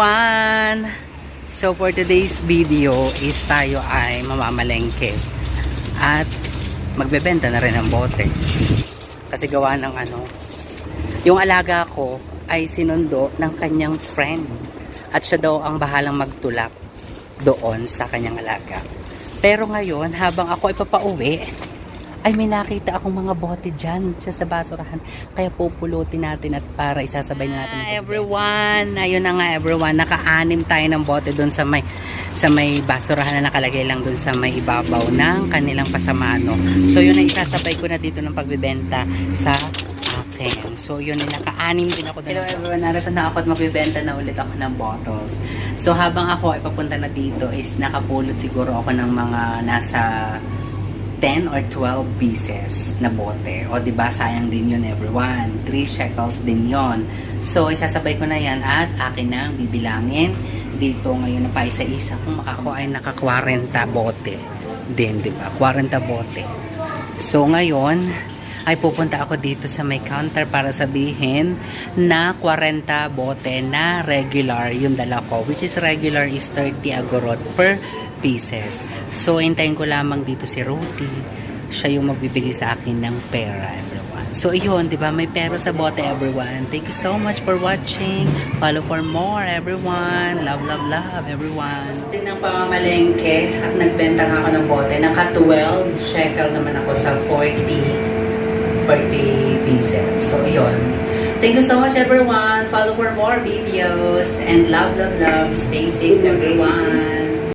everyone! So for today's video is tayo ay mamamalengke at magbebenta na rin ng bote. Kasi gawa ng ano, yung alaga ko ay sinundo ng kanyang friend at siya daw ang bahalang magtulak doon sa kanyang alaga. Pero ngayon, habang ako ay papauwi, ay may nakita akong mga bote dyan siya sa basurahan. Kaya pupulutin natin at para isasabay na natin. Ah, everyone! Ayun na nga everyone. Naka-anim tayo ng bote doon sa may sa may basurahan na nakalagay lang doon sa may ibabaw ng kanilang pasamano. So yun ang isasabay ko na dito ng pagbibenta sa akin. So yun, naka-anim din ako. Hello everyone, narito na ako at magbibenta na ulit ako ng bottles. So habang ako ay papunta na dito is nakapulot siguro ako ng mga nasa 10 or 12 pieces na bote. O, di ba sayang din yun, everyone. 3 shekels din yon. So, isasabay ko na yan at akin nang bibilangin dito ngayon na pa isa-isa kung makakuha ay naka 40 bote din, di ba? 40 bote. So, ngayon, ay pupunta ako dito sa may counter para sabihin na 40 bote na regular yung dala ko. Which is regular is 30 agorot per pieces. So, hintayin ko lamang dito si Rudy. Siya yung magbibigay sa akin ng pera, everyone. So, yun, di ba? May pera sa bote, everyone. Thank you so much for watching. Follow for more, everyone. Love, love, love, everyone. Din ng pamamalengke at nagbenta ako ng bote. Naka 12 shekel naman ako sa 40 40 pieces. So, yun. Thank you so much, everyone. Follow for more videos. And love, love, love. Stay safe, everyone.